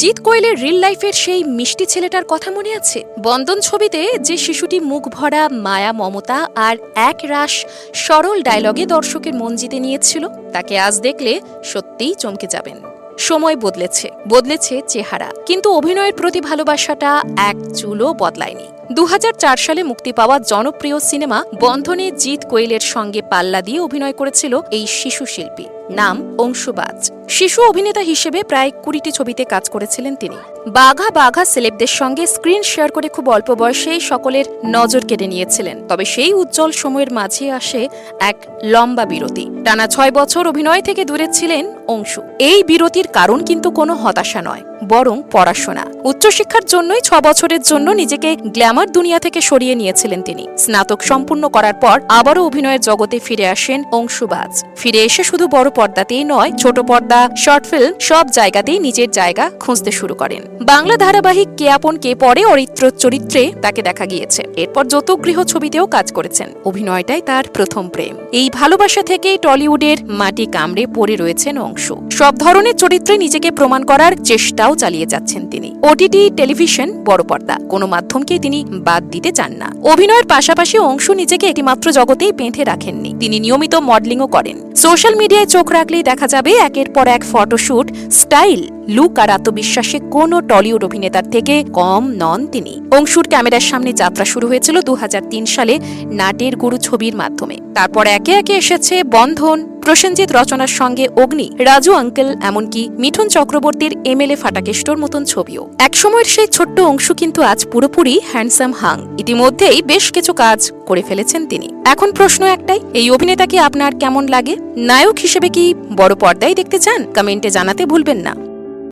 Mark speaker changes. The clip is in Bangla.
Speaker 1: জিৎ কোয়েলের রিল লাইফের সেই মিষ্টি ছেলেটার কথা মনে আছে? বন্দন ছবিতে যে শিশুটি মুখ ভরা, মায়া, মমতা আর এক রাস সরল ডায়লগে দর্শকের মন জিতে নিয়েছিল, তাকে আজ দেখলে সত্যিই চমকে যাবেন। সময় বদলেছে বদলেছে চেহারা, কিন্তু অভিনয়ের প্রতি ভালোবাসাটা এক চুলও বদলায়নি। দু হাজার চার সালে মুক্তি পাওয়া জনপ্রিয় সিনেমা বন্ধনে জিৎ কোয়েলের সঙ্গে পাল্লা দিয়ে অভিনয় করেছিল এই শিশু শিল্পী। নাম অংশুবাজ। শিশু অভিনেতা হিসেবে প্রায় কুড়িটি ছবিতে কাজ করেছিলেন তিনি। বাঘা বাঘা সেলেবদের সঙ্গে স্ক্রিন শেয়ার করে খুব অল্প বয়সেই সকলের নজর কেড়ে নিয়েছিলেন। তবে সেই উজ্জ্বল সময়ের মাঝে আসে এক লম্বা বিরতি। টানা ছয় বছর অভিনয় থেকে দূরে ছিলেন অংশু। এই বিরতির কারণ কিন্তু কোনো হতাশা নয়, বরং পড়াশোনা। উচ্চশিক্ষার জন্যই ছ বছরের জন্য নিজেকে গ্ল্যামার দুনিয়া থেকে সরিয়ে নিয়েছিলেন তিনি। স্নাতক সম্পূর্ণ করার পর আবারও অভিনয়ের জগতে ফিরে আসেন অংশুবাজ। ফিরে এসে শুধু বড় পর্দাতেই নয়, ছোট পর্দা, শর্ট ফিল্ম, সব জায়গাতেই নিজের জায়গা খুঁজতে শুরু করেন। বাংলা ধারাবাহিক কে আপন কে পরে অরিত্র চরিত্রে তাকে দেখা গিয়েছে। এরপর যৌতুগৃহ ছবিতেও কাজ করেছেন। অভিনয়টাই তার প্রথম প্রেম। এই ভালোবাসা থেকে টলিউডের মাটি কামড়ে পড়ে রয়েছেন অংশ। সব ধরনের চরিত্রে নিজেকে প্রমাণ করার চেষ্টাও চালিয়ে যাচ্ছেন তিনি। ওটিটি টেলিভিশন বড় পর্দা কোনো মাধ্যমকে তিনি বাদ দিতে চান না। অভিনয়ের পাশাপাশি অংশ নিজেকে একটিমাত্র জগতেই বেঁধে রাখেননি। তিনি নিয়মিত মডেলিংও করেন। সোশ্যাল মিডিয়ায় চোখ রাখলেই দেখা যাবে একের পর এক ফটোশুট, স্টাইল, লুক আর আত্মবিশ্বাসে কোনো টলিউড অভিনেতার থেকে কম নন তিনি। অংশুর ক্যামেরার সামনে যাত্রা শুরু হয়েছিল দু হাজার তিন সালে নাটের গুরু ছবির মাধ্যমে। তারপর একে একে এসেছে বন্ধন প্রসেনজিৎ রচনার সঙ্গে অগ্নি, রাজু আঙ্কেল, এমনকি মিঠুন চক্রবর্তীর এমএলএ ফাটাকেষ্টর মতন ছবিও। একসময়ের সেই ছোট্ট অংশ কিন্তু আজ পুরোপুরি হ্যান্ডসাম হাং। ইতিমধ্যেই বেশ কিছু কাজ করে ফেলেছেন তিনি। এখন প্রশ্ন একটাই, এই অভিনেতাকে আপনার কেমন লাগে? নায়ক হিসেবে কি বড় পর্দায় দেখতে চান? কমেন্টে জানাতে ভুলবেন না।